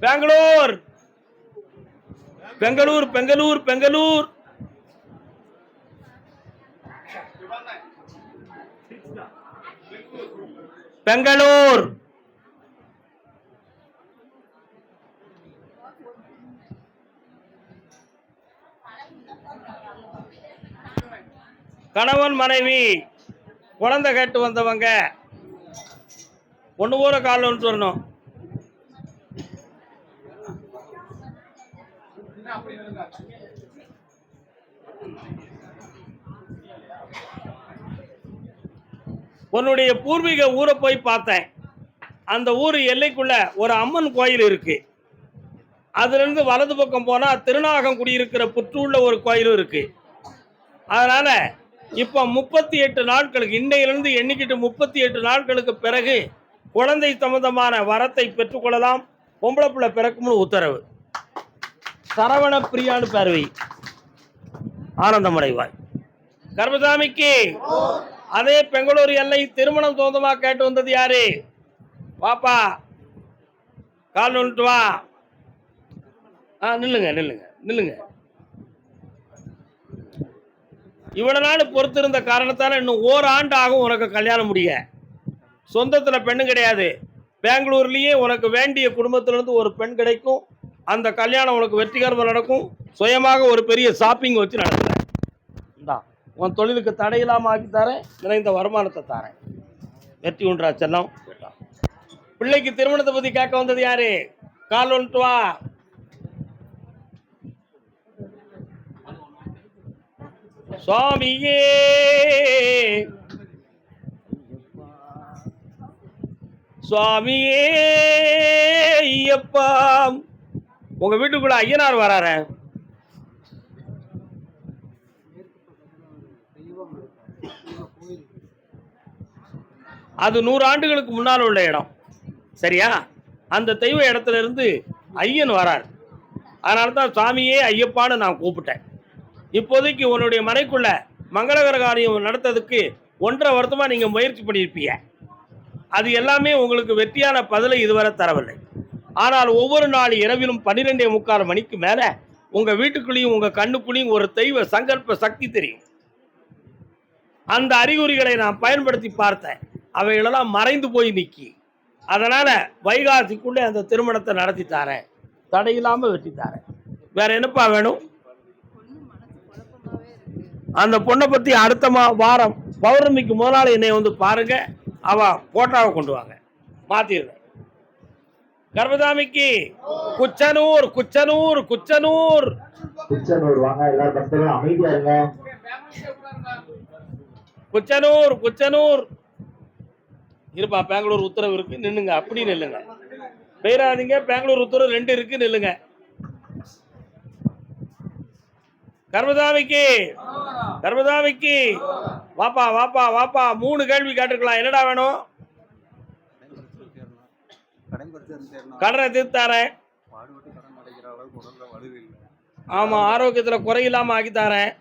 பெங்களூர். பெங்களூர் பெங்களூர் பெங்களூர். பெங்களூர். கணவன் மனைவி குழந்தை கேட்டு வந்தவங்க ஒன்று ஊர காலில் ஒன்று சொல்லணும் உன்னுடைய பூர்வீக ஊரை போய் பார்த்தேன். அந்த ஊர் எல்லைக்குள்ள ஒரு அம்மன் கோயில் இருக்கு. அதுலேருந்து வலது பக்கம் போனால் திருநாகங்குடி இருக்கிற புற்றுள்ள ஒரு கோயிலும் இருக்கு. அதனால இப்போ முப்பத்தி எட்டு நாட்களுக்கு இன்னையிலிருந்து எண்ணிக்கிட்டு முப்பத்தி எட்டு நாட்களுக்கு பிறகு குழந்தை சம்பந்தமான வரத்தை பெற்றுக்கொள்ளலாம் பொம்பளை பிள்ளை பிறக்கும்னு உத்தரவு. சரவண பிரியான்னு பார்வை ஆனந்தமடைவாய். கர்மசாமிக்கு அதே பெங்களூர் எல்லை திருமணம் சொந்தமா கேட்டு வந்தது யாரு? பாப்பா கால் நுட்டு வா. ஆ நில்லுங்க நில்லுங்க நில்லுங்க. இவ்வளவு நாள் பொறுத்திருந்த காரணத்தால இன்னும் ஓராண்டு ஆகும் உனக்கு கல்யாணம் முடிய. சொந்தத்தில் பெண்ணு கிடையாது. பெங்களூர்லேயே உனக்கு வேண்டிய குடும்பத்திலிருந்து ஒரு பெண் கிடைக்கும். அந்த கல்யாணம் உனக்கு வெற்றிகரமாக நடக்கும். சுயமாக ஒரு பெரிய ஷாப்பிங் வச்சு நடத்துகிறேன் இந்தா உன் தொழிலுக்கு தடையில்லாமல் ஆக்கி தரேன் நிறைந்த வருமானத்தை தரேன். வெற்றி உண்டா செல்லம்? பிள்ளைக்கு திருமணத்தை பற்றி கேட்க வந்தது யாரு? கால் ஒன்று வா. சுவாமியே. சுவாமியே ஐயப்பா. உங்க வீட்டுக்குள்ள ஐயனார் வராரு. அது நூறு ஆண்டுகளுக்கு முன்னால் உள்ள இடம். சரியா? அந்த தெய்வ இடத்துல இருந்து ஐயன் வரார். அதனால தான் சாமியே ஐயப்பான்னு நான் கூப்பிட்டேன். இப்போதைக்கு உன்னுடைய மனைக்குள்ள மங்களகர காரியம் நடத்ததுக்கு ஒன்றரை வருத்தமாக நீங்கள் முயற்சி பண்ணியிருப்பீங்க. அது எல்லாமே உங்களுக்கு வெற்றியான பதிலை இதுவரை தரவில்லை. ஆனால் ஒவ்வொரு நாள் இரவிலும் பன்னிரெண்டே முக்கால் மணிக்கு மேலே உங்கள் வீட்டுக்குள்ளேயும் உங்கள் கண்ணுக்குள்ளேயும் ஒரு தெய்வ சங்கல்ப சக்தி தெரியும். அந்த அறிகுறிகளை நான் பயன்படுத்தி பார்த்தேன். அவைகளெல்லாம் மறைந்து போய் நிற்கி அதனால் வைகாசிக்குள்ளே அந்த திருமணத்தை நடத்தி தாரேன். தடையில்லாமல் வெட்டி தாரேன். வேற என்னப்பா வேணும்? அந்த பொண்ணை பற்றி அடுத்த மா வாரம் பௌர்ணமிக்கு முதலாளி என்னை வந்து பாருங்க. அவள் போட்டாவை கொண்டு வாங்க. மாற்றிடுறேன் கர்மதாமிக்கு குச்சனூர் குச்சனூர் குச்சனூர். திருச்செந்தூர் வாங்க எல்லாரும் பக்தர்களும் அமைதியா இருங்க. குச்சனூர் குச்சனூர். இருப்பா பெங்களூர் உத்தரவு இருக்கு நில்லுங்க அப்படி நில்லுங்க. பெயராதீங்க பெங்களூர் உத்தரவு ரெண்டு இருக்கு நில்லுங்க. கர்மதாமிக்கு கர்மதாமிக்கு வாப்பா வாப்பா வாப்பா மூணு கேள்வி கேட்டிருக்கலாம். என்னடா வேணும்? கடனை தீர்த்தாரேன் ஆமாம் ஆரோக்கியத்தில் குறையில்லாமல் ஆக்கித்தாரேன்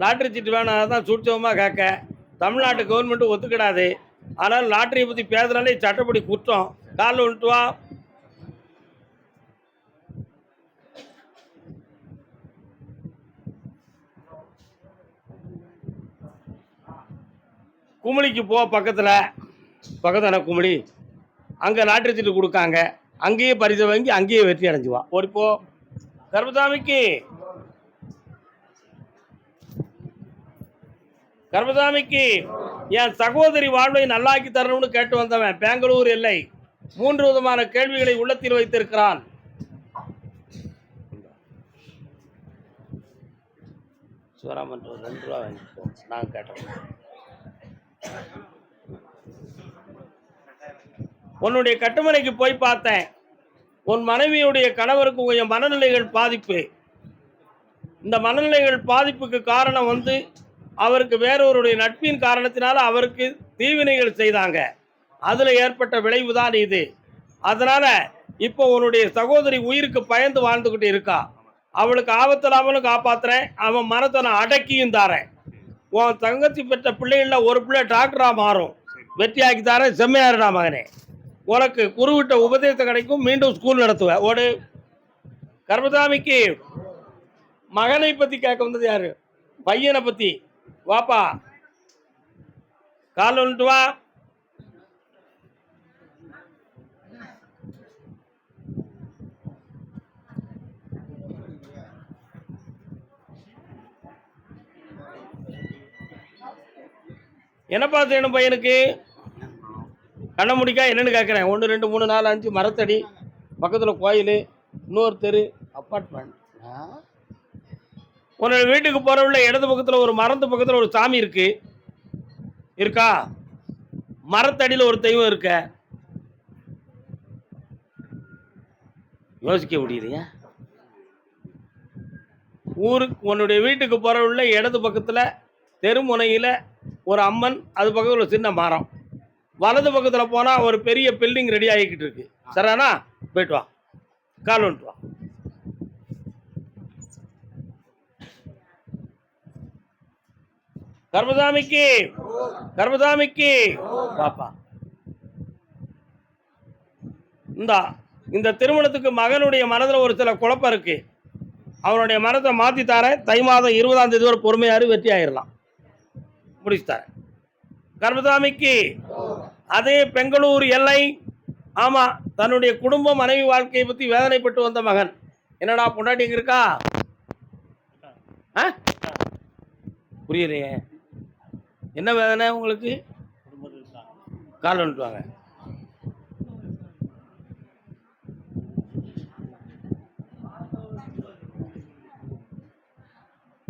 லாட்ரி சீட்டு வேணும் அதான் சூட்சமாக கேட்க. தமிழ்நாட்டு கவர்மெண்ட்டு ஒத்துக்கிடாது. ஆனால் லாட்ரியை பற்றி பேசுனாலே சட்டப்படி குற்றம். காலில் விட்டுவா வா. குமிளிக்கு போ பக்கத்தில். பகதன குமிழி அங்கே நாட்டு சீட்டு கொடுக்காங்க. அங்கேயே பரிசு வாங்கி அங்கேயே வெற்றி அடைஞ்சுவான் ஒரு இப்போ கர்மசாமிக்கு கர்மசாமிக்கு என் சகோதரி வாழ்வை நல்லாக்கி தரணும்னு கேட்டு வந்தவன் பெங்களூர் எல்லை மூன்று விதமான கேள்விகளை உள்ளத்தில் வைத்திருக்கிறான். சிவராமன் ரெண்டு ரூபா வாங்கிப்போம் நான் கேட்டோம் உன்னுடைய கட்டுமனைக்கு போய் பார்த்தேன். உன் மனைவியுடைய கணவருக்கு கொஞ்சம் மனநிலைகள் பாதிப்பு. இந்த மனநிலைகள் பாதிப்புக்கு காரணம் வந்து அவருக்கு வேறொருடைய நட்பின் காரணத்தினால அவருக்கு தீவினைகள் செய்தாங்க. அதில் ஏற்பட்ட விளைவு தான் இது. அதனால் இப்போ உன்னுடைய சகோதரி உயிருக்கு பயந்து வாழ்ந்துக்கிட்டு இருக்கா. அவளுக்கு ஆபத்தில்லாமலும் காப்பாத்துறேன். அவன் மனத்தை நான் அடக்கியும் தாரேன். உன் தங்கச்சி பெற்ற பிள்ளைகளில் ஒரு பிள்ளை டாக்டராக மாறும். வெற்றியாக்கி தாரேன். செம்மையாருடா மகனே. உனக்கு குருவிட்ட உபதேசம் கிடைக்கும் மீண்டும் ஸ்கூல் நடத்துவேன் ஓடு. கர்மசாமிக்கு மகனை பத்தி கேட்க வந்தது யாரு? பையனை பத்தி. வாப்பா. கால் வந்துட்டு வா. என்னப்பா செய்யணும் பையனுக்கு? கண்ண முடிக்கா கேட்குறேன் ஒன்று ரெண்டு மூணு நாலு அஞ்சு மரத்தடி பக்கத்தில் கோயில் இன்னொரு தெரு அப்பார்ட்மெண்ட் உன்னோட வீட்டுக்கு போகிற உள்ள இடது பக்கத்தில் ஒரு மரத்து பக்கத்தில் ஒரு சாமி இருக்கு. இருக்கா? மரத்தடியில் ஒரு தெய்வம் இருக்க. யோசிக்க முடியலையா? ஊருக்கு உன்னுடைய வீட்டுக்கு போகிற உள்ள இடது பக்கத்தில் தெருமுனையில் ஒரு அம்மன் அது பக்கத்தில் ஒரு சின்ன மரம். வலது பக்கத்தில் போனால் ஒரு பெரிய பில்டிங் ரெடி ஆகிக்கிட்டு இருக்கு. சரிண்ணா போயிட்டு வா. கால் வந்துட்டு வா. கர்மசாமிக்கு கர்மசாமிக்கு. பாப்பா. இந்தா இந்த திருமணத்துக்கு மகனுடைய மனதில் ஒரு சில குழப்பம் இருக்கு. அவனுடைய மனத்தை மாற்றி தரேன். தை மாதம் இருபதாம் தேதி ஒரு பொறுமையாரு வெற்றி ஆயிடலாம் முடிச்சு தரேன். கர்மசாமிக்கு அதே பெங்களூர் எல்லை ஆமாம் தன்னுடைய குடும்ப மனைவி வாழ்க்கையை பற்றி வேதனைப்பட்டு வந்த மகன். என்னடா பொண்டாட்டி இருக்கா? ஆ? புரியலையே. என்ன வேதனை உங்களுக்கு? கால் வந்துட்டு வாங்க.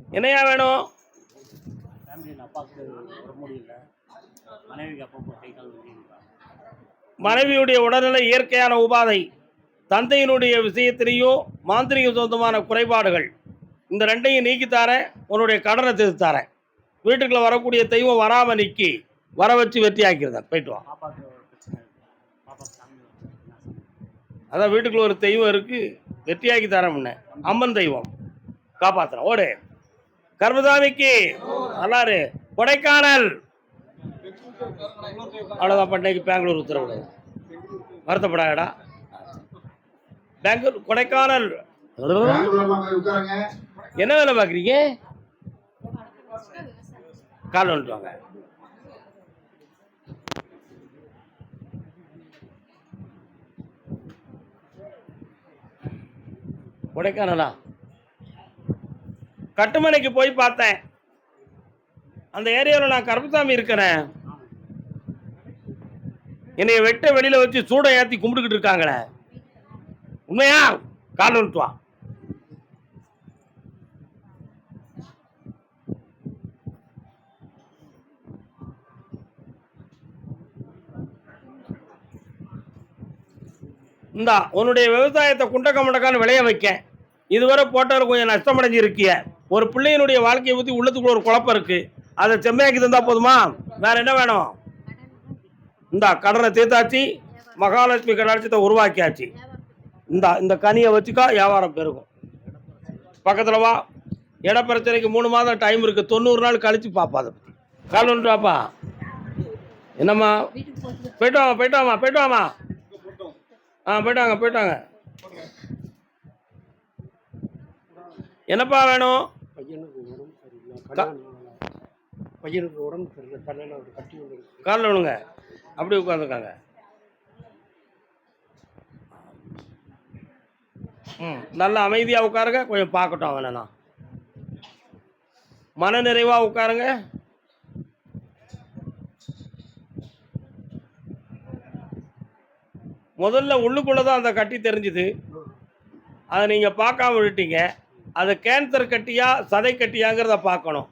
என்னையா வேணும்? மனைவியுடைய உடல்நிலை இயற்கையான உபாதை தந்தையினுடைய விஷயத்திலேயும் மாந்திரிக சொந்தமான குறைபாடுகள் இந்த ரெண்டையும் நீக்கி தரேன் உன்னுடைய கடனை தீர்த்து தரேன் வீட்டுக்குள்ள வரக்கூடிய தெய்வம் வராம நிக்கி வர வச்சு வெற்றி ஆக்கிருந்தேன். போயிட்டு வா? அதான் வீட்டுக்குள்ள ஒரு தெய்வம் இருக்கு வெற்றியாக்கி தரேன் முன்ன அம்மன் தெய்வம். காப்பாத்துறேன். ஓடு. கர்மசாமிக்கு நல்லாரு கொடைக்கானல். அவ்வளோதான் பண்டைக்கு பெங்களூர் உத்தரவு. வருத்தப்படாடா பெங்களூர் கொடைக்கானல். என்ன வேலை பார்க்குறீங்க? கால் வந்துட்டு வாங்க. கொடைக்கானலா? கட்டுமனைக்கு போய் பார்த்தேன். அந்த ஏரியாவில் நான் கருப்புசாமி இருக்கிறேன். என்னைய வெட்ட வெளியில வச்சு சூடை ஏத்தி கும்பிட்டுக்கிட்டு இருக்காங்களே. உண்மையா? கால் வா இந்தா உன்னுடைய விவசாயத்தை குண்டக்க முண்டக்கான்னு விளைய வைக்க இதுவரை போட்டவர் கொஞ்சம் நஷ்டமடைஞ்சு இருக்கிய ஒரு பிள்ளையினுடைய வாழ்க்கையை பற்றி உள்ளத்துக்குள்ள ஒரு குழப்பம் இருக்கு. அதை செம்மையாக்கி தந்தா போதுமா? வேற என்ன வேணும்? இந்தா கடனை தீர்த்தாச்சு மகாலட்சுமி கடாட்சத்தை உருவாக்கியாச்சு. இந்தா இந்த கனியை வச்சுக்கா வியாபாரம் பெருகும். பக்கத்தில் வா. இட பிரச்சனைக்கு மூணு மாதம் டைம் இருக்கு. தொண்ணூறு நாள் கழிச்சு பாப்பா அதை பற்றி கால் ஒன்று வாப்பா. என்னம்மா? போயிட்டு வாமா போயிட்டு வாமா போயிட்டு வாமா ஆ போயிட்டாங்க போயிட்டாங்க என்னப்பா வேணும்? பையனுக்கு உடம்பு சரியில்லை தலையில் ஒரு கட்டி ஒன்று காலில் விழுங்க. அப்படி உட்காந்துருக்காங்க ம் நல்லா அமைதியாக உட்காருங்க. கொஞ்சம் பார்க்கட்டும் அவனை மன நிறைவாக உட்காருங்க. முதல்ல உள்ளுக்குள்ளே தான் அந்த கட்டி தெரிஞ்சுது. அதை நீங்கள் பார்க்காம விட்டுட்டீங்க. அது கேன்சர் கட்டியா சதை கட்டியாங்கிறத பார்க்கணும்.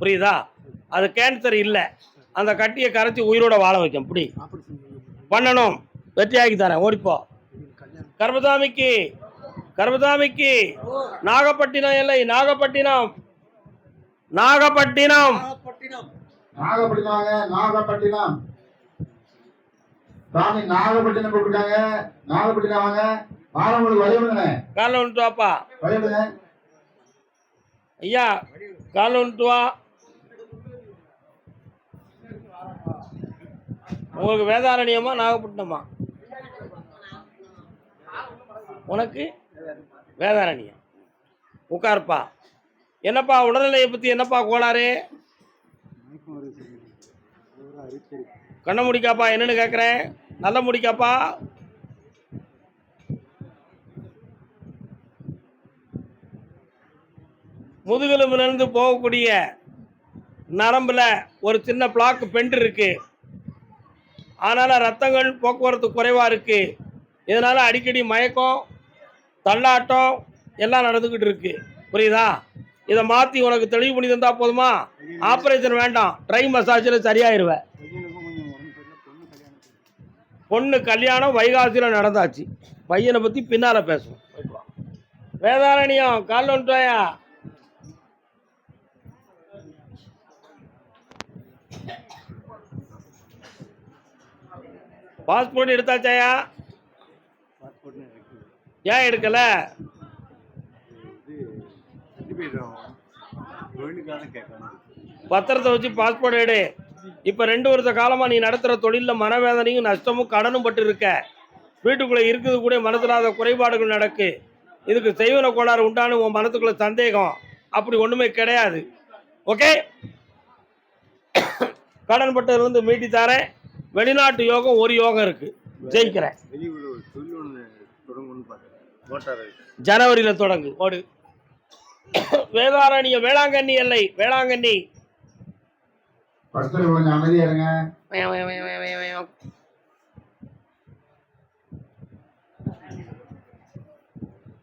புரியுதா? அது கேன்சர் இல்லை. அந்த கட்டியை கரைச்சி உயிரோட வாழ வைக்கும். இப்படி பண்ணணும். வெற்றியாக்கி தரேன். ஓடிப்போ. கல்யாணம் கர்மசாமிக்கு கர்மசாமிக்கு நாகப்பட்டினம் இல்லை நாகப்பட்டினம். நாகப்பட்டினம். நாகப்பட்டினம் சாமி நாகப்பட்டினம் கூப்பிட்டாங்க நாகப்பட்டினம் வாங்க. ஆரம்பங்களுக்கு வழிவிடுங்க காலைல வந்துட்டு வாப்பா. ஐயா காலைல வந்துட்டு வா. உங்களுக்கு வேதாரண்யமா நாகப்பட்டினமா? உனக்கு வேதாரண்யம். உட்காருப்பா. என்னப்பா உடல்நிலையை பற்றி என்னப்பா கோளாறு? கண்ணை முடிக்காப்பா என்னன்னு கேட்குறேன் நல்ல முடிக்காப்பா? முதுகெலும்புலேருந்து போகக்கூடிய நரம்பில் ஒரு சின்ன பிளாக் பெண்ட் இருக்குது அதனால் ரத்தங்கள் போக்குவரத்து குறைவாக இருக்குது இதனால் அடிக்கடி மயக்கம் தள்ளாட்டம் எல்லாம் நடந்துக்கிட்டு இருக்குது புரியுதா? இதை மாற்றி உனக்கு தெளிவு பண்ணி தந்தால் போதுமா? ஆப்ரேஷன் வேண்டாம். ட்ரை மசாஜில் சரியாயிருவேன் பொண்ணு கல்யாணம் வைகாசியில் நடந்தாச்சு. பையனை பற்றி பின்னால் பேசுவோம். வேதாரண்யம் கால் ஒன்றாயா பாஸ்போர்ட் எடுத்தாச்சாயா? ஏன் எடுக்கல? பத்திரத்தை வச்சு பாஸ்போர்ட் எடு. இப்போ ரெண்டு வருஷ காலமாக நீ நடத்துகிற தொழிலில் மனவேதனையும் நஷ்டமும் கடனும் பட்டு இருக்க வீட்டுக்குள்ளே இருக்குது கூட மனசிலாத குறைபாடுகள் நடக்கு. இதுக்கு செய்வன கோளாறு உண்டான உன் மனத்துக்குள்ள சந்தேகம். அப்படி ஒன்றுமே கிடையாது. ஓகே? கடன் பட்டதுலேருந்து மீட்டி தரேன். வெளிநாட்டு யோகம் ஒரு யோகம் இருக்குது ஜெயிக்கிறேன். ஜனவரியில் தொடங்கு. ஓடு. வேதாரண்ய வேளாங்கண்ணி எல்லை. வேளாங்கண்ணி.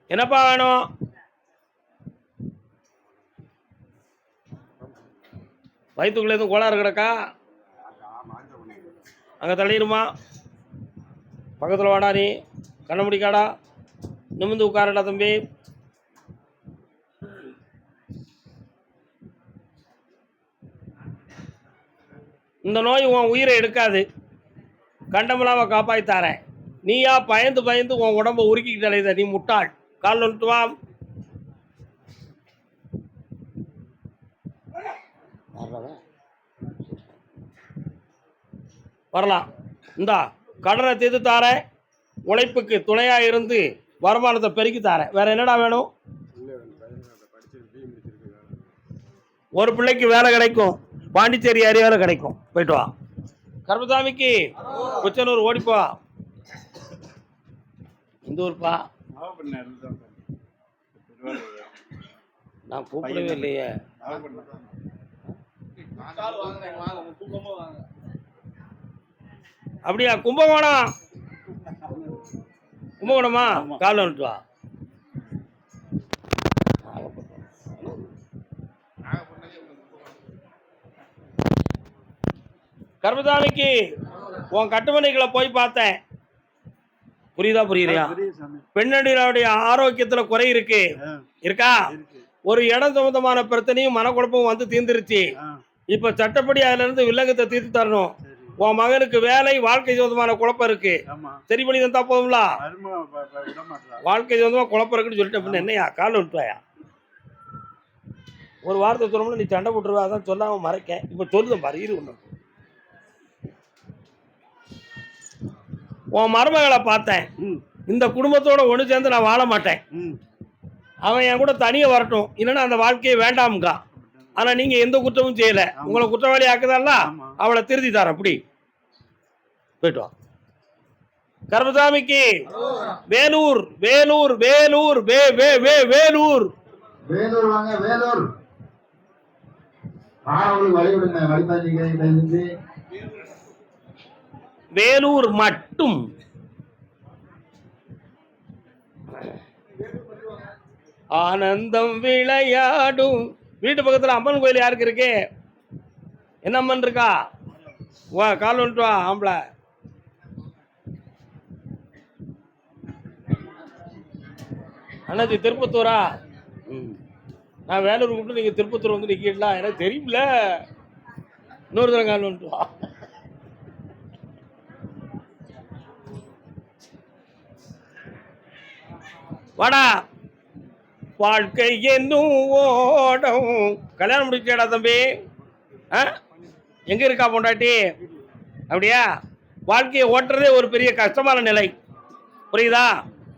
என்னப்பா வேணும்? வயிற்றுக்குள்ள எதுவும் கோளாறு கிடக்கா? அங்கே தள்ளிடுமா? பக்கத்தில் வாடா நீ. கண்ண முடிக்காடா நிமிந்து உட்காரடா தம்பி. இந்த நோய் உன் உயிரை எடுக்காது. கண்டமில்லாம காப்பாற்றி தரேன். நீயா பயந்து பயந்து உன் உடம்ப உருக்கிக்கிட்டு அலையுத. நீ முட்டாள். கால் வந்துட்டு வா வரலாம். இந்தா கடனை தீர்த்து தாரேன் உழைப்புக்கு துணையாக இருந்து வருமானத்தை பெருக்கி தாரேன் வேற என்னடா வேணும்? ஒரு பிள்ளைக்கு வேலை கிடைக்கும். பாண்டிச்சேரி ஏரியாவில் கிடைக்கும். போயிட்டு வா. கர்மசாமிக்கு குச்சனூர் ஓடிப்போ. இந்த ஊர்ப்பா. நான் கூப்பிடவே இல்லையே. அப்படியா? கும்பகோணம். கும்பகோணமா? கால் வந்துட்டு வா கர்மசாமிக்கு உன் கட்டுமனைகளை போய் பார்த்தேன். புரியுதா புரியுறியா பெண்ணடிகளுடைய ஆரோக்கியத்துல குறை இருக்கு. இருக்கா? ஒரு இடம் சம்பந்தமான பிரச்சனையும் மனக்குழப்பமும் வந்து தீர்ந்துருச்சு. இப்ப சட்டப்படி அதுல இருந்து வில்லங்கத்தை தீர்த்து தரணும். உன் மகனுக்கு வேலை வாழ்க்கை சம்பந்தமான குழப்பம் இருக்கு. சரி பண்ணி தந்தா போதும்ல? வாழ்க்கை சம்பந்தமா குழப்பம் இருக்குன்னு சொல்லிட்டு பின்ன என்னையா கால் விட்டுவாயா ஒரு வார்த்தை சொல்லணும்னு நீ சண்டை போட்டுருவா அதான் சொல்லாம மறைக்க இப்ப சொல்லுதேன் பாரு இரு ஒண்ணு. உன் மருமகளை பார்த்தேன். இந்த குடும்பத்தோட ஒன்று சேர்ந்து நான் வாழ மாட்டேன். அவன் என் கூட தனியாக வரட்டும். இல்லைன்னா அந்த வாழ்க்கையை வேண்டாமுக்கா ஆனா நீங்க எந்த குற்றமும் செய்யல. உங்களை குற்றவாளி ஆக்குதல்ல அவளை திருத்தி தரேன் அப்படி. போயிட்டு வா. கர்மசாமிக்கு வேலூர் வேலூர் வேலூர் வே வே வே வேலூர். வேலூர் வாங்க வேலூர். மாணவர்களுக்கு வழி விடுங்க வழிபாட்டிங்க செஞ்சு வேலூர் மட்டும். ஆனந்தம் விளையாடும். வீட்டு பக்கத்தில் அம்மன் கோயில் யாருக்கு இருக்கு? என்ன அம்மன் இருக்கா? வா கால் வந்துட்டு வா ஆம்பளை. அண்ணாச்சி திருப்பத்தூரா? ம். நான் வேலூர் கூப்பிட்டு நீங்கள் திருப்பத்தூர் வந்து நிற்கலாம் எனக்கு தெரியும்ல. இன்னொரு தரம் கால் வந்துட்டு வா. வாடா. வாழ்க்கை என்னும் ஓடம். கல்யாணம் முடிச்சேடா தம்பி. ஆ? எங்க இருக்கா பொண்டாட்டி? அப்படியா? வாழ்க்கையை ஓட்டுறதே ஒரு பெரிய கஷ்டமான நிலை. புரியுதா?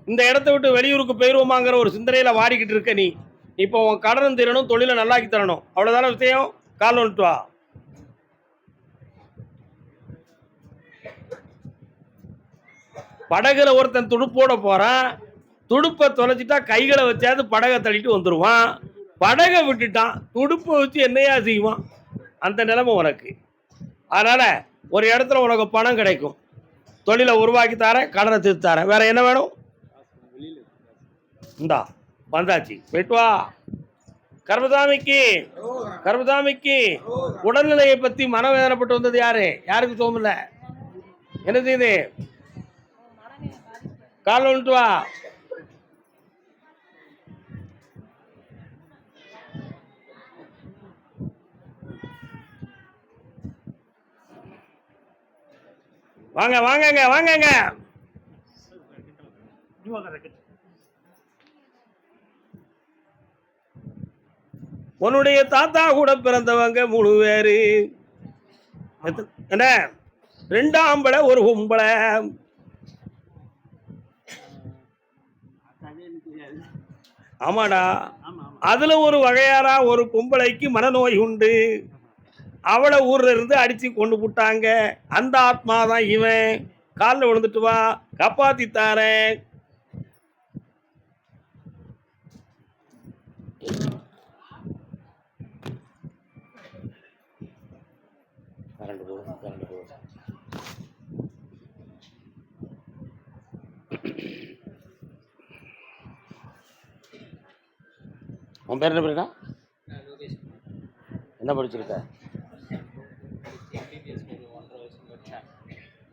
இந்த இடத்த விட்டு வெளியூருக்கு போயிருவோமாங்கிற ஒரு சிந்தனையில் வாடிக்கிட்டு இருக்க நீ. இப்போ உன் கடனும் தீரணும் தொழிலை நல்லாக்கி தரணும். அவ்வளோதான விஷயம்? கால் வந்துட்டு வா. படகுல ஒருத்தன் துடுப்போட போகிறான் துடுப்பை தொலைச்சிட்டா கைகளை வச்சாது படகை தள்ளிட்டு வந்துடுவான் படகை விட்டுட்டான். துடுப்பை வச்சு என்னையா செய்வான்? அந்த நிலைமை உனக்கு. அதனால் ஒரு இடத்துல உனக்கு பணம் கிடைக்கும். தொழிலை உருவாக்கி தரேன் கடனை தீர்த்து தரேன். வேற என்ன வேணும்? இந்தா வந்தாச்சு. போயிட்டு வா. கர்மசாமிக்கு கர்மசாமிக்கு உடல்நிலையை பற்றி மனவேதனைப்பட்டு வந்தது யாரு? யாருக்கு சோமில்லை என்ன செய்யுது கால் வந்துட்டு வா. வாங்க வாங்கங்க வாங்கங்க. உன்னுடைய தாத்தா கூட பிறந்தவங்க மூணு பேரு என்ன? ரெண்டு ஆம்பளை ஒரு பொம்பளை. ஆமாடா. அதுல ஒரு வகையாரா ஒரு பொம்பளைக்கு மனநோய் உண்டு. அவளை ஊர்ல இருந்து அடிச்சு கொண்டு போட்டாங்க. அந்த ஆத்மா தான் இவன். காலில் விழுந்துட்டு வா. காப்பாத்தி தாரேன். உன் பேர் என்ன பேருடா என்ன படிச்சிருக்க அப்புறம்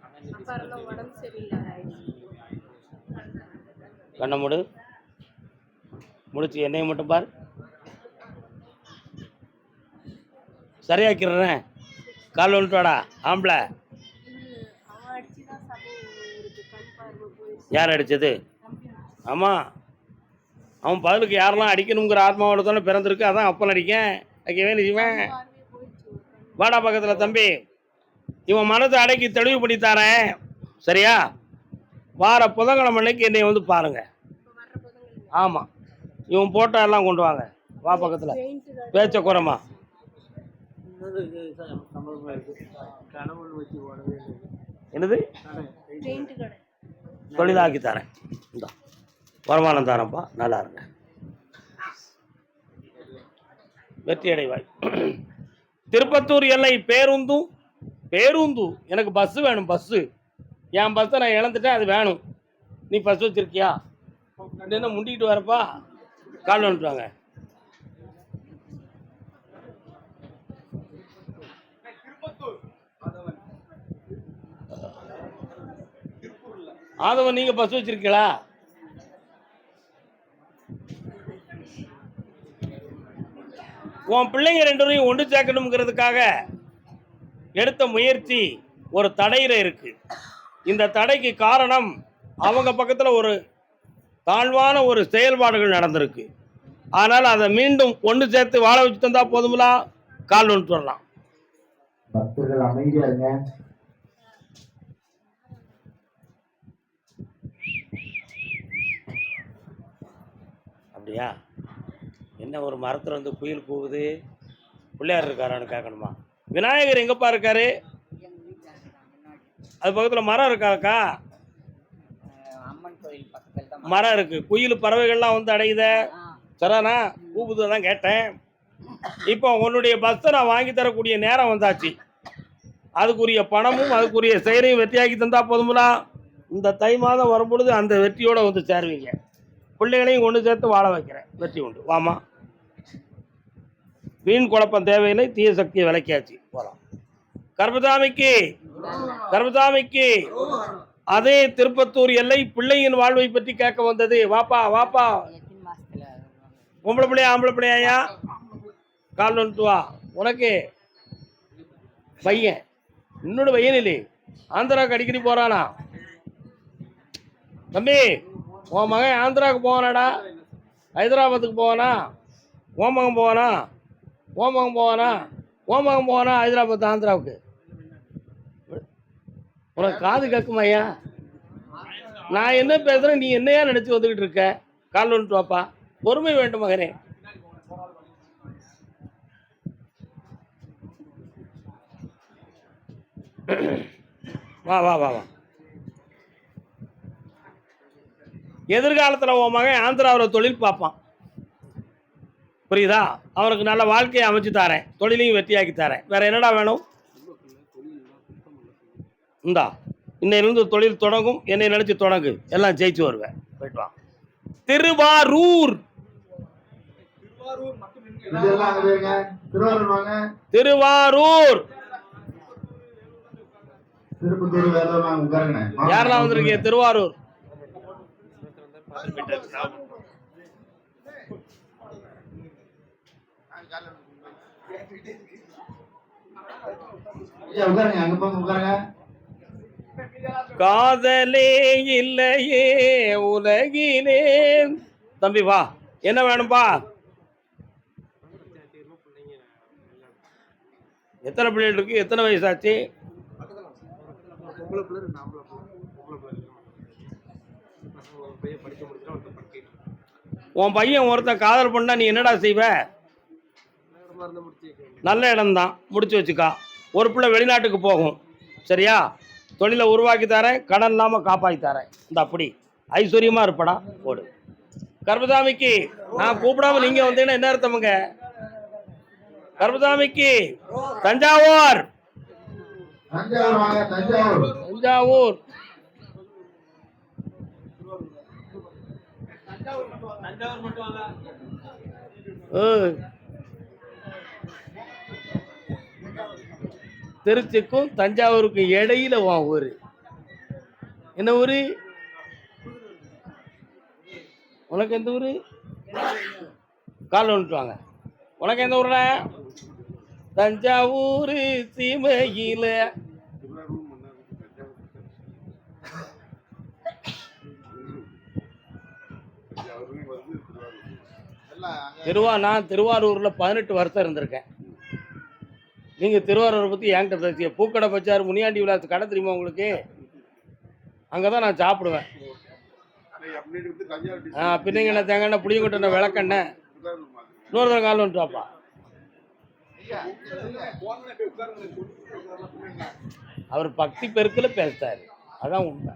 உடம்பு சரியில்லை கண்ணை மூடு. முடிச்சு என்னைய மட்டும் பார். சரியாக்கிறேன் கால் வந்துட்டு வாடா ஆம்பளை. யார் அடிச்சது? ஆமாம் அவன் பதிலுக்கு யாரெல்லாம் அடிக்கணுங்கிற ஆத்மாவோட தானே பிறந்திருக்கு அதான் அப்பன் அடிக்கேன். வைக்கவே கண் வாடா பக்கத்தில் தம்பி. இவன் மனதை அடக்கி தெளிவு பண்ணி தரேன். சரியா? வார புதன்கிழமை அன்னைக்கு என்னை வந்து பாருங்க. ஆமாம் இவன் போட்டோ எல்லாம் கொண்டு வாங்க. வா பக்கத்தில். பேச்ச குறமா. என்னது? தொழிலாக்கி தரேன். இந்த. வருமானம் தரேன்ப்பா. நல்லா இருங்க. வெற்றி அடைவாய் திருப்பத்தூர் எல்லை பேருந்தும் பேருந்து எனக்கு பஸ்ஸு வேணும் பஸ்ஸு என் பஸ்ஸை நான் இழந்துட்டேன் அது வேணும். நீ பஸ் வச்சுருக்கியா? என்ன முண்டிக்கிட்டு வரப்பா. கால் வந்துட்டு வாங்க ஆதவன் நீங்க பஸ் வச்சிருக்கீங்களா? உன் பிள்ளைங்க ரெண்டு பேரையும் ஒன்று சேர்க்கணுங்கிறதுக்காக எடுத்த முயற்சி ஒரு தடையில இருக்கு. இந்த தடைக்கு காரணம் அவங்க பக்கத்துல ஒரு தாழ்வான ஒரு செயல்பாடுகள் நடந்திருக்கு. ஆனால் அதை மீண்டும் ஒன்று சேர்த்து வாழ வச்சு தந்தா போதுங்களா கால் ஒன்று வரலாம் பக்தர்கள் அமைதியா இருங்க. அப்படியா? என்ன ஒரு மரத்துல வந்து குயில் கூவுது? பிள்ளையார் இருக்காரான்னு கேட்கணுமா விநாயகர் எங்கப்பா இருக்காரு? அது பக்கத்துல மரம் இருக்காக்கா மரம் இருக்கு. குயில் பறவைகள்லாம் வந்து அடையுத? சரிண்ணா கூப்புது தான் கேட்டேன். இப்போ உன்னுடைய பஸ்ஸை நான் வாங்கி தரக்கூடிய நேரம் வந்தாச்சு. அதுக்குரிய பணமும் அதுக்குரிய செயலையும் வெற்றியாக்கி தந்தா போதுங்களா இந்த தை மாதம் வரும்பொழுது அந்த வெற்றியோட வந்து சேருவீங்க. பிள்ளைகளையும் கொண்டு சேர்த்து வாழ வைக்கிறேன். வெற்றி உண்டு. வாமா வீண் குழப்பம் தேவையில்லை தீய சக்தியை விளக்கியாச்சு. போகலாம் கர்பதாமிக்கு கர்பதாமிக்கு அதே திருப்பத்தூர் எல்லை பிள்ளையின் வாழ்வை பற்றி கேட்க வந்தது. வாப்பா வாப்பா. பொம்பளை பிள்ளையா ஆம்பளை பிள்ளையா கால் வந்துட்டு வா. உனக்கு பையன். இன்னொரு பையன் இல்லை ஆந்திராவுக்கு அடிக்கடி போறானா? தம்பி உன் மகன் ஆந்திராவுக்கு போவானாடா? ஹைதராபாத்துக்கு போவானா? உன் மகன் போவானா? ஓமகம் போவானா? ஓமகம் போவானா? ஹைதராபாத் ஆந்திராவுக்கு. உனக்கு காது கேட்குமா ஐயா? நான் என்ன பேசுகிறேன் நீ என்னையா நினச்சி வந்துக்கிட்டு இருக்க? கால் ஒன்று வாப்பா பொறுமை வேண்டும் மகனே. வா வா வா வா. எதிர்காலத்தில் உன் மகன் ஆந்திராவில் தொழில் பார்ப்பான். புரியுதா? அவனுக்கு நல்ல வாழ்க்கையை அமைச்சு தரேன். தொழிலையும் வெற்றியாக்கி தரேன். வேற என்னடா வேணும்? இந்தா இன்னையிலிருந்து தொழில் தொடங்கும். என்னை நினைச்சு தொடங்கு. எல்லாம் ஜெயிச்சு வருவேன். போயிட்டு வா. திருவாரூர். திருவாரூர். யாரெல்லாம் வந்திருக்கீங்க? திருவாரூர் ஐயா உட்காருங்க அங்க போங்க உட்காருங்க காதலே இல்லையே உலகிலே தம்பி வா. என்ன வேணும்பா? எத்தனை பிள்ளைகள் இருக்கு? எத்தனை வயசாச்சு? உன் பையன் ஒருத்தன் காதல் பண்ணா நீ என்னடா செய்வ இடமா இருந்தால் முடிச்சு வைக்க வேண்டியது நல்ல இடம்தான். முடிச்சு வச்சுக்கா. ஒரு பிள்ளை வெளிநாட்டுக்கு போகும். சரியா? தொழிலை உருவாக்கி தரேன். கடன் இல்லாமல் காப்பாற்றி தரேன். இந்த அப்படி. ஐஸ்வர்யமா இருப்படா. போடு. கர்பதாமிக்கு நான் கூப்பிடாம நீங்க வந்தீங்கன்னா என்ன அர்த்தமுங்க? கர்பதாமிக்கு தஞ்சாவூர். தஞ்சாவூர் வாங்க. தஞ்சாவூர் தஞ்சாவூர் ஏய். திருச்சிக்கும் தஞ்சாவூருக்கும் இடையில உன் ஊரு. என்ன ஊரு? உனக்கு எந்த ஊரு? கால் வாங்க உனக்கு எந்த ஊருடா? தஞ்சாவூர் சீமையில. திருவா நான் திருவாரூரில் பதினெட்டு வருஷம் இருந்திருக்கேன். நீங்கள் திருவாரூரை பற்றி என்கிட்ட பேசிய பூக்கடை பச்சார் முனியாண்டி விழாத்து கடை தெரியுமா உங்களுக்கு? அங்கே தான் நான் சாப்பிடுவேன். ஆ பின்னைங்கண்ண தேங்காய் புளியங்கொட்டை விளக்கெண்ணெய். இன்னொரு தடவை கால் வந்துட்டாப்பா அவர் பக்தி பெருக்கில் பேசுறாரு. அதான் உண்மை.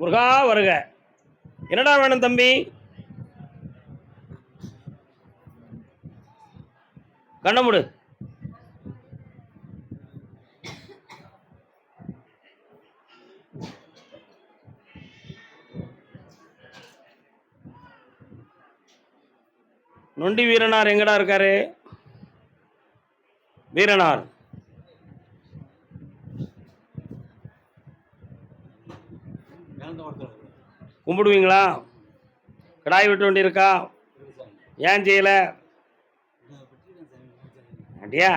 முருகா வருக. என்னடா வேணும் தம்பி? கண்ண முடு. நொண்டி வீரனார் எங்கடா இருக்காரு? வீரனார். கும்பிடுவீங்களா? கடாய் விட்டு வேண்டி இருக்கா ஏன் செய்யலை? அப்படியா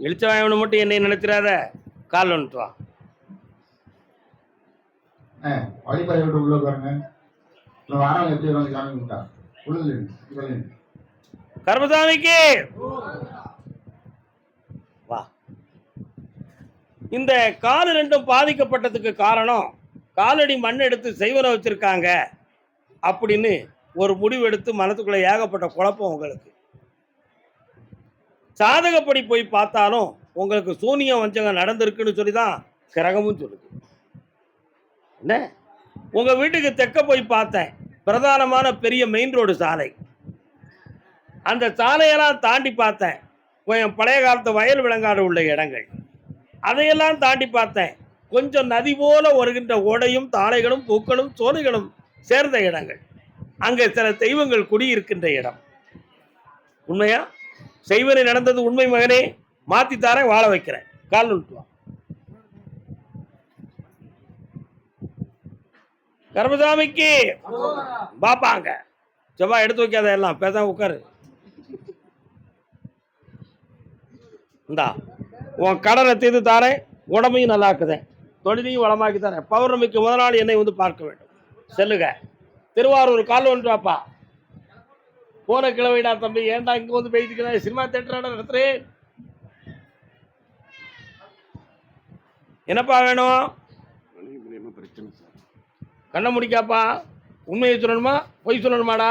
இழிச்ச வாயவனு மட்டும் என்னை நினைச்சிடாத. கால் வந்துட்டு வா. ஆ, வழிபாதை விட்டு உள்ள உட்காருங்க இந்த வாரம் எப்படி வந்து சாமி கும்பிட்டா உள்ள நில்லு, உள்ள நில்லு. கர்மசாமிக்கு! வா. இந்த காலு ரெண்டும் பாதிக்கப்பட்டதுக்கு காரணம் காலடி மண் எடுத்து செய்வன வச்சிருக்காங்க அப்படின்னு ஒரு முடிவு எடுத்து மனத்துக்குள்ள ஏகப்பட்ட குழப்பம் உங்களுக்கு. சாதகப்படி போய் பார்த்தாலும் உங்களுக்கு சூனியம் வஞ்சகம் நடந்திருக்குன்னு சொல்லி தான் கிரகமும் சொல்லுது. என்ன? உங்கள் வீட்டுக்கு தெற்க போய் பார்த்தேன். பிரதானமான பெரிய மெயின் ரோடு சாலை. அந்த சாலையெல்லாம் தாண்டி பார்த்தேன். கொஞ்சம் பழைய காலத்து வயல் விலங்காடு உள்ள இடங்கள். அதையெல்லாம் தாண்டி பார்த்தேன். கொஞ்சம் நதி போல வருகின்ற ஓடையும் தாளைகளும் பூக்களும் சோலைகளும் சேர்ந்த இடங்கள். அங்கே சில தெய்வங்கள் குடியிருக்கின்ற இடம். உண்மையா? செய்வனை நடந்தது உண்மை மகனே மாத்தி தாரேன் வாழ வைக்கிறேன். கால் விட்டு கர்மசாமிக்கு பாப்பாங்க. செவ்வா எடுத்து வைக்காத எல்லாம் பேசாம உட்காரு. இந்தா உன் கடனை தீர்த்து தாரேன் உடம்பையும் நல்லாக்குதேன் தொழிலையும் வளமாக்கி தரேன். பௌர்ணமிக்கு முதல் நாள் என்னை வந்து பார்க்க வேண்டும். செல்லுங்க. திருவாரூர் கால் ஒன்று போற கிழவைடா தம்பி. ஏன்டா இங்கே வந்து பேசிக்கிறேன் சினிமா தேட்டராட நடத்துறேன் என்னப்பா வேணும்? கண்ண முடிக்காப்பா. உண்மையை சொல்லணுமா? பொய் சொல்லணுமாடா?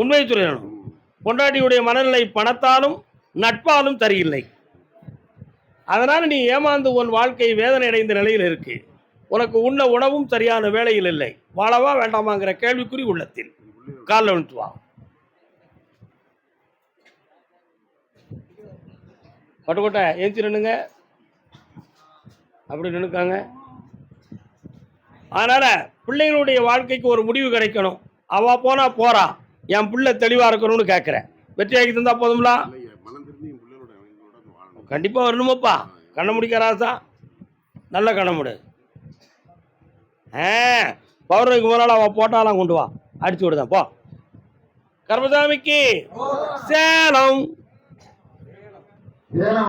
உண்மையை சொல்லணும். பொண்டாட்டியுடைய மனநிலை பணத்தாலும் நட்பாலும் சரியில்லை. அதனால் நீ ஏமாந்து உன் வாழ்க்கை வேதனை அடைந்த நிலையில் இருக்கு. உனக்கு உண்ண உணவும் சரியான வேலையில் இல்லை. வாழவா வேண்டாமாங்கிற கேள்விக்குறி உள்ளத்தில். காலில் விழுத்துவான் பட்டுக்கோட்டை ஏஞ்சி நின்னுங்க. அப்படி நின்னுக்காங்க. அதனால பிள்ளைங்களுடைய வாழ்க்கைக்கு ஒரு முடிவு கிடைக்கணும். அவ போனா போறா. என் பிள்ளை தெளிவா இருக்கணும்னு கேட்கிறேன் வெற்றியாக்கி தந்தா போதும்ல? இல்லை என் மனம் திரும்பி என் பிள்ளையோட அவங்களோட வந்து வாழணும் கண்டிப்பா வரணுமப்பா. கண்ண முடிக்க ராசா நல்ல கண்ண முடு. ஆ பௌர்ணமிக்கு முதல்ல அவ போட்டாலாம் கொண்டு வா. அடிச்சு விடுதான். போ. கர்மசாமிக்கு சேலம். ஏன்னா